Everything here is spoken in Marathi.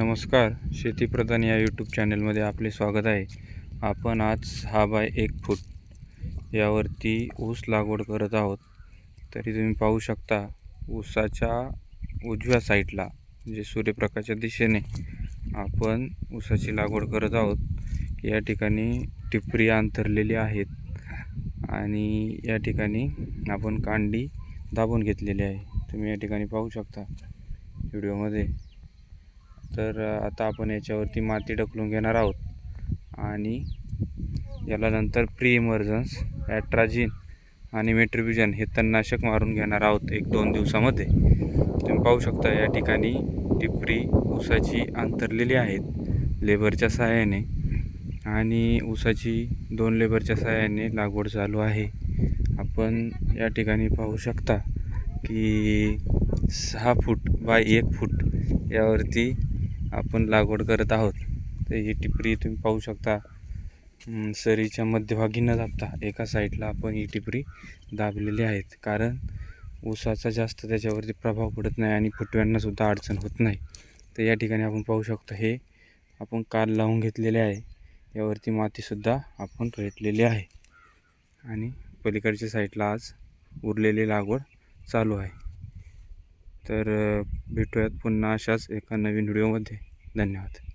नमस्कार. शेतीप्रधान या यूट्यूब चॅनलमध्ये आपले स्वागत आहे. आपण आज सहा बाय एक फूट यावरती ऊस लागवड करत आहोत. तरी तुम्ही पाहू शकता ऊसाच्या उजव्या साईडला म्हणजे सूर्यप्रकाशाच्या दिशेने आपण ऊसाची लागवड करत आहोत या ठिकाणी टिपरी अंतरलेली आहेत आणि या ठिकाणी आपण कांडी दाबून घेतलेली आहे. तुम्ही या ठिकाणी पाहू शकता व्हिडिओमध्ये. तर आता आपण याच्यावरती माती ढकलून घेणार आहोत. आणि याला नंतर प्री इमर्जन्स ॲट्राजिन आणि मेट्रिब्युजन हे तणनाशक मारून घेणार आहोत एक दोन दिवसामध्ये. तुम्ही पाहू शकता या ठिकाणी टिपरी ऊसाची अंतरलेली आहेत लेबरच्या सहाय्याने. आणि ऊसाची दोन लेबरच्या सहाय्याने लागवड चालू आहे. आपण या ठिकाणी पाहू शकता की सहा फूट बाय एक फूट यावरती आपण लागवड करत आहोत. तर ही टिपरी तुम्ही पाहू शकता. सरीच्या मध्यभागी न दाबता एका साईडला आपण ही टिपरी दाबलेली आहेत. कारण ऊसाचा जास्त त्याच्यावरती प्रभाव पडत नाही आणि फुटव्यांनासुद्धा अडचण होत नाही. तर या ठिकाणी आपण पाहू शकतो हे आपण काल लावून घेतलेले आहे. यावरती मातीसुद्धा आपण रेटलेली आहे. आणि पलीकडच्या साईडला आज उरलेली लागवड चालू आहे. तर भेटूयात पुन्हा अशाच एका नवीन व्हिडिओमध्ये. धन्यवाद.